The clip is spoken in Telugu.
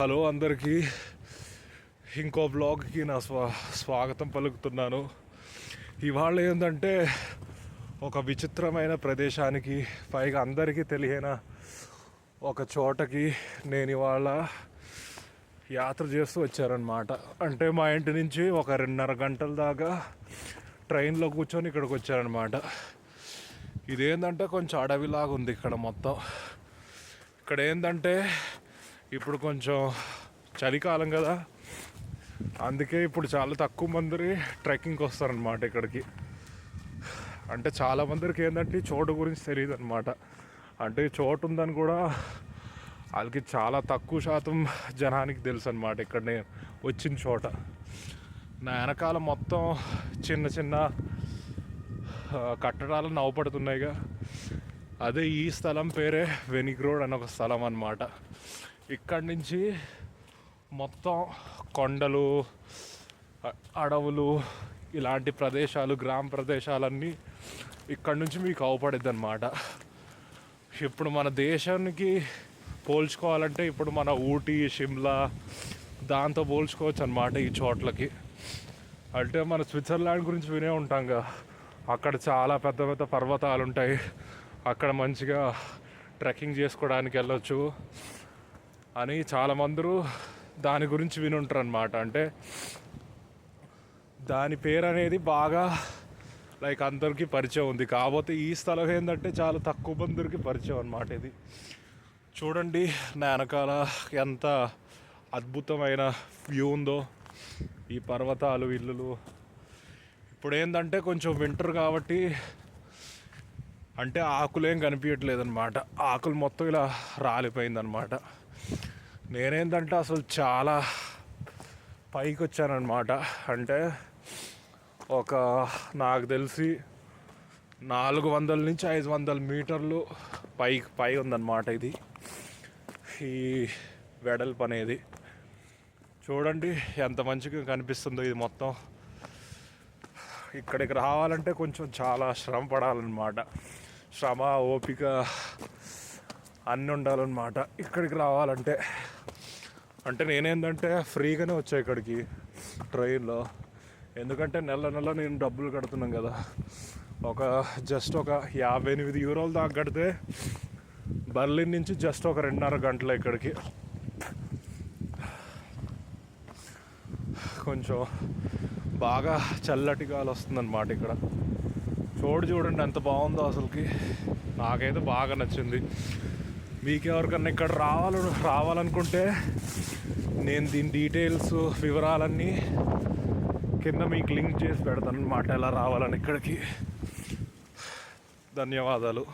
హలో అందరికీ ఇంకో బ్లాగ్కి నా స్వా స్వాగతం పలుకుతున్నాను. ఇవాళ ఏంటంటే ఒక విచిత్రమైన ప్రదేశానికి పైగా అందరికీ తెలియని ఒక చోటకి నేను ఇవాళ యాత్ర చేస్తూ వచ్చారనమాట అంటే మా ఇంటి నుంచి ఒక రెండున్నర గంటల దాకా ట్రైన్లో కూర్చొని ఇక్కడికి వచ్చారనమాట ఇదేంటంటే కొంచెం అడవిలాగా ఉంది ఇక్కడ మొత్తం. ఇక్కడ ఏంటంటే ఇప్పుడు కొంచెం చలికాలం కదా. అందుకే ఇప్పుడు చాలా తక్కువ మంది ట్రెక్కింగ్కి వస్తారనమాట ఇక్కడికి. అంటే చాలా మందికి ఏంటంటే చోటు గురించి తెలియదు అనమాట అంటే చోటు ఉందని కూడా వాళ్ళకి చాలా తక్కువ శాతం జనానికి తెలుసు అనమాట ఇక్కడ నేను వచ్చిన చోట. నా వెనకాల మొత్తం చిన్న చిన్న కట్టడాలు నవ్వుపడుతున్నాయిగా. అదే ఈ స్థలం పేరే వెనిక్ రోడ్ అని ఒక స్థలం అన్నమాట. ఇక్కడి నుంచి మొత్తం కొండలు అడవులు ఇలాంటి ప్రదేశాలు గ్రామ ప్రదేశాలన్నీ ఇక్కడి నుంచి మీకు అవపడిద్ది అనమాట ఇప్పుడు మన దేశానికి పోల్చుకోవాలంటే ఇప్పుడు మన ఊటీ షిమ్లా దాంతో పోల్చుకోవచ్చు అనమాట ఈ చోట్లకి. అంటే మన స్విట్జర్లాండ్ గురించి వినే ఉంటాంగా. అక్కడ చాలా పెద్ద పెద్ద పర్వతాలు ఉంటాయి అక్కడ మంచిగా ట్రెక్కింగ్ చేసుకోవడానికి వెళ్ళొచ్చు అని చాలామందరూ దాని గురించి వినుంటారు అనమాట అంటే దాని పేరు అనేది బాగా లైక్ అందరికీ పరిచయం ఉంది. కాకపోతే ఈ స్థలం ఏంటంటే చాలా తక్కువ మందికి పరిచయం అనమాట ఇది. చూడండి నా వెనకాల ఎంత అద్భుతమైన వ్యూ ఉందో. ఈ పర్వతాలు ఇల్లులు. ఇప్పుడు ఏంటంటే కొంచెం వింటర్ కాబట్టి అంటే ఆకులేం కనిపించట్లేదు అనమాట ఆకులు మొత్తం ఇలా రాలిపోయిందనమాట నేనేంటంటే అసలు చాలా పైకి వచ్చానమాట అంటే ఒక నాకు తెలిసి నాలుగు వందల నుంచి ఐదు వందల మీటర్లు పైకి పై ఉందన్నమాట ఇది. ఈ వెడల్పు అనేది. చూడండి ఎంత మంచిగా కనిపిస్తుందో ఇది మొత్తం. ఇక్కడికి రావాలంటే కొంచెం చాలా శ్రమ పడాలన్నమాట. శ్రమ ఓపిక అన్నీ ఉండాలన్నమాట. ఇక్కడికి రావాలంటే అంటే నేనేంటంటే ఫ్రీగానే వచ్చా ఇక్కడికి ట్రైన్లో. ఎందుకంటే నెల నెల నేను డబ్బులు కడుతున్నాను కదా. ఒక జస్ట్ ఒక యాభై ఎనిమిది యూరోలు దాకా కడితే బర్లిన్ నుంచి జస్ట్ ఒక రెండున్నర గంటలు ఇక్కడికి. కొంచెం బాగా చల్లటి గాలి వస్తుందన్నమాట ఇక్కడ. చోటు చూడండి ఎంత బాగుందో అసలుకి. నాకైతే బాగా నచ్చింది. మీకు ఎవరికన్నా ఇక్కడ రావాలి రావాలనుకుంటే నేను దీని డీటెయిల్స్ వివరాలన్నీ కింద మీకు లింక్ చేసి పెడతాను అనమాట ఎలా రావాలని ఇక్కడికి. ధన్యవాదాలు.